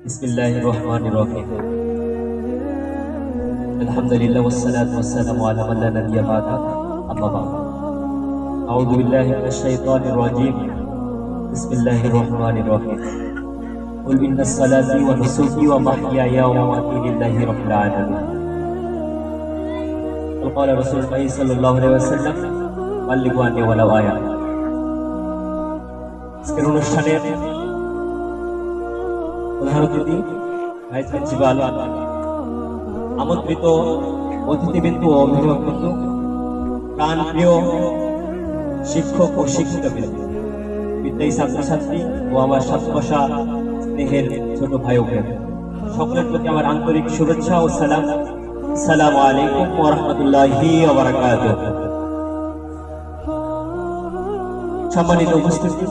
بسم الله الرحمن الرحيم الحمد لله والصلاة والسلام على من لا نبي بعد أما بعد أعوذ بالله من الشيطان الرجيم بسم الله الرحمن الرحيم قل إن الصلاة ونسكي ومحياي ومماتي لله رب العالمين وقال رسول الله صلى الله عليه وسلم بلغوا عني ولو آية আজকের অনুষ্ঠানের প্রধান অতিথি ভাইস আমন্ত্রিত ও অভিভাবকবৃন্দ প্রাণ প্রিয় শিক্ষক ও শিক্ষিকাবৃন্দ, বিদ্যায়ী ছাত্রছাত্রী ও আমার স্নেহের ছোট ভাই ও সকলের প্রতি আমার আন্তরিক শুভেচ্ছা ও সালাম। সালাম আলাইকুম রাহমাতুল্লাহি সম্মানিত উপস্থিতি।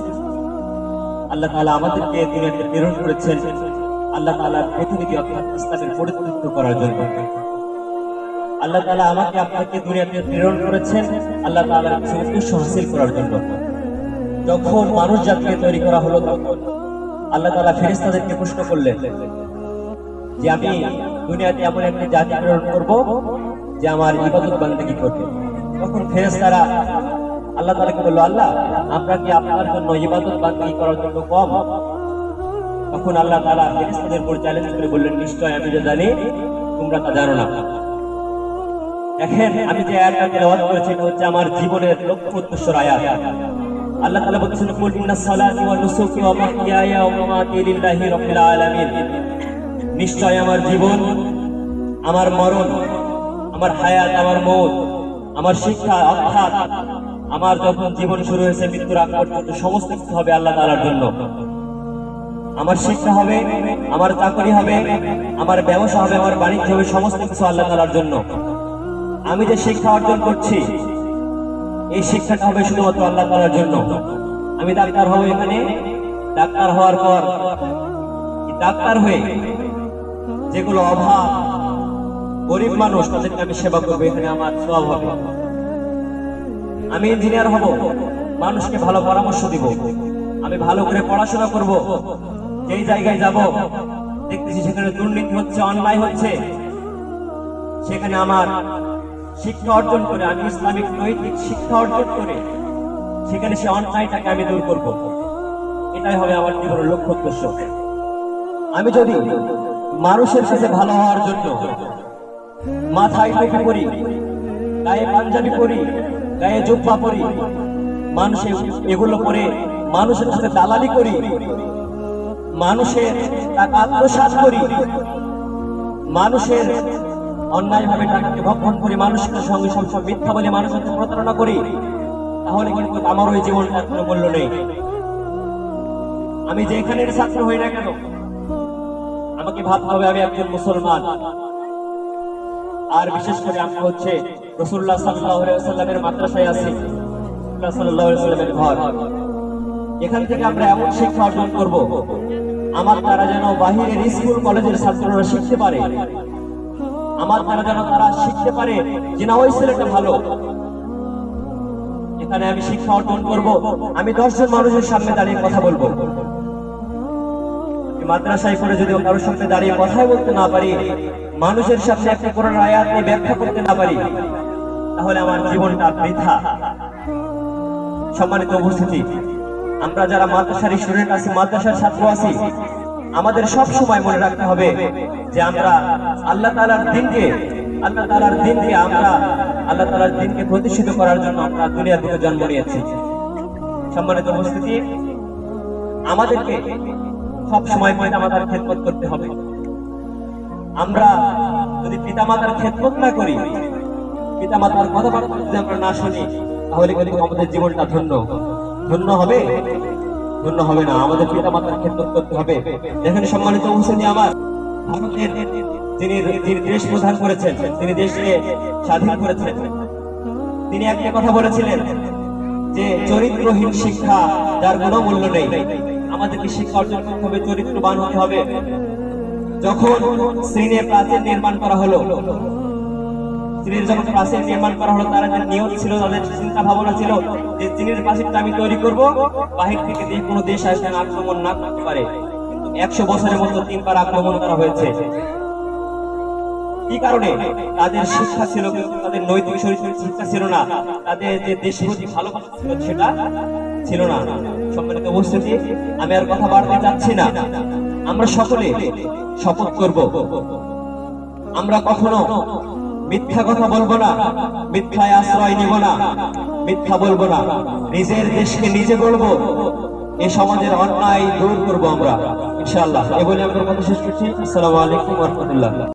আল্লাহ তাআলা আমাদেরকে দুনিয়াতে প্রেরণ করেছেন। আল্লাহ তাআলার প্রতিনিধি অর্থাৎ ইসলামের প্রতিনিধিত্ব করার জন্য। আল্লাহ তাআলা আমাকে আপনাকে দুনিয়াতে প্রেরণ করেছেন। আল্লাহ তাআলার কিছু উদ্দেশ্য হাসিল করার জন্য। যখন মানুষ জাতিকে তৈরি করা হলো তখন আল্লাহ তাআলা ফেরেশতাদেরকে প্রশ্ন করলেন যে, আমি দুনিয়াতে এমন একটি জাতি প্রেরণ করব যে আমার ইবাদত বান্দেগী করবে? তখন ফেরেশতারা আল্লাহ তাআলাকে বলল? আল্লাহ, আমরা কি আপনার জন্য ইবাদত বান্দেগী করার জন্য কম? তখন আল্লাহ তাআলা ফেরেশতাদের উপর চ্যালেঞ্জ করে বললেন, নিশ্চয় আমি যে জানি, তোমরা তা জানো না। দেখেন, আমি যে আয়াতটা তেলাওয়াত করেছি, এটা হচ্ছে আমার জীবনের লক্ষ্য উদ্দেশ্যের আয়াত। আল্লাহ তাআলা বলছেন কুল ইন্নাস সালাতি ওয়া নুসুকি ওয়া ওয়া মামাতি লিল্লাহি রাব্বিল আলামিন। নিশ্চয় আমার জীবন, আমার মরণ, আমার হায়াত, আমার মৌত, আমার শিক্ষা, অর্থাৎ আমার যখন জীবন শুরু হয়েছে, মৃত্যুর আগ পর্যন্ত সমস্ত কিছু হবে আল্লাহ তালার জন্য। আমার শিক্ষা হবে, আমার চাকরি হবে, আমার ব্যবসা হবে, আমার বাণিজ্য হবে, সমস্ত কিছু আল্লাহ তালার জন্য। আমি যে শিক্ষা অর্জন করছি, এই শিক্ষাটা হবে শুধুমাত্র আল্লাহ তাআলার জন্য। আমি ডাক্তার হব এখানে, ডাক্তার হওয়ার পর ডাক্তার হয়ে যেগুলো অভাব, গরিব মানুষ, তাদেরকে আমি সেবা করব, এখানে আমার সব হবে। আমি ইঞ্জিনিয়ার হব। মানুষকে ভালো পরামর্শ দিব। আমি ভালো করে পড়াশোনা করব। যেই জায়গায় যাব, দেখতেছি সেখানে দুর্নীতি হচ্ছে, অন্যায় হচ্ছে। সেখানে আমার শিক্ষা অর্জন করে, আমি ইসলামিক নৈতিক শিক্ষা অর্জন করে, সেখানে সে অন্যায়টাকে আমি দূর করব। এটাই হবে আমার জীবনের লক্ষ্য উদ্দেশ্য। আমি যদি মানুষের সাথে ভালো হওয়ার জন্য মাথায় টুপি করি গায়ে পাঞ্জাবি পরি গায়ে জুব্বা পরি। মানুষে এগুলো পরে মানুষের সাথে দালালি করি। মানুষের টাকা আত্মসাৎ করি। মানুষের অন্যায়ভাবে টাকাকে ভক্ষণ করি। মানুষের সঙ্গে সবসময় মিথ্যা বলে মানুষের প্রতারণা করি। তাহলে কিন্তু আমার ওই জীবনটার কোনো মূল্য নেই। আমি যেখানের ছাত্র হই না কেন, আমাকে ভাবতে হবে আমি একজন মুসলমান। আর বিশেষ করে আমি হচ্ছে রসুল্লাহ ওয়াসাল্লামের মাদ্রাসায় আছি। ওয়াসাল্লামের ঘর। এখান থেকে আমরা এমন শিক্ষা অর্জন করব, আমার তারা যেন বাহিরের স্কুল, কলেজের ছাত্ররা শিখতে পারে। আমার তারা যেন তারা শিখতে পারে যে, না, ওই ছেলেটা ভালো। এখানে আমি শিক্ষা অর্জন করব। আমি দশজন মানুষের সামনে দাঁড়িয়ে কথা বলব। মাদ্রাসায় করে যদি কারোর সামনে দাঁড়িয়ে কথা বলতে না পারি, মানুষের সামনে একটা কোরআন আয়াত নিয়ে ব্যাখ্যা করতে না পারি, তাহলে আমার জীবনটা বৃথা। সম্মানিত উপস্থিতি, আমরা যারা মাদ্রাসার স্টুডেন্ট আছি, মাদ্রাসার ছাত্র আছি, আমাদের সব সময় মনে রাখতে হবে যে আমরা আল্লাহ তাআলার দিনকে, আল্লাহ তাআলার দিনকে আমরা, আল্লাহ তাআলার দিনকে প্রতিষ্ঠিত করার জন্য আমরা দুনিয়ার বুকে জন্ম নিয়েছি। সম্মানিত উপস্থিতি, আমাদেরকে সব সময় পিতামাতার খেদমত করতে হবে। আমরা যদি পিতামাতার খেদমত না করি, পিতামাতার কথাবার্তা যদি আমরা না শুনি, তাহলে কিন্তু আমাদের জীবনটা ধন্য। ধন্য হবে? ধন্য হবে না। আমাদের পিতামাতার খেদমত করতে হবে। দেখেন সম্মানিত উপস্থিতি আমার, ভারতের যিনি যিনি দেশ প্রধান করেছেন, তিনি দেশকে স্বাধীন করেছেন। তিনি একটা কথা বলেছিলেন যে, চরিত্রহীন শিক্ষা যার কোনো মূল্য নেই। আমাদেরকে শিক্ষা অর্জন করতে হবে চরিত্রবান হতে হবে। যখন শ্রীনে প্রাচীর নির্মাণ করা হলো যখন প্রাচীর নির্মাণ করা হলো যে নিয়ত ছিল, তাদের চিন্তা ভাবনা ছিল যে প্রাচীরটা আমি তৈরি করব, বাহির থেকে দিয়ে কোনো দেশ আসবে না, আক্রমণ না করতে পারে। একশো বছরের মতো তিনবার আক্রমণ করা হয়েছে। কি কারণে? তাদের শিক্ষা ছিল, কিন্তু তাদের নৈতিক শিক্ষা ছিল না। তাদের যে ভালোবাসা ছিল, সেটা ছিল না। সম্মানিত উপস্থিতি, আমি আর কথা বাড়তে যাচ্ছি না। আমরা সকলে শপথ করব। আমরা কখনো মিথ্যা কথা বলব না, মিথ্যায় আশ্রয় নিব না, মিথ্যা বলব না। নিজের দেশকে নিজে গড়বো। এ সমাজের অন্যায় দূর করব আমরা, ইনশাআল্লাহ। এ বলে আমার কথা শেষ করছি। আসসালামু আলাইকুম রহমতুল্লাহ।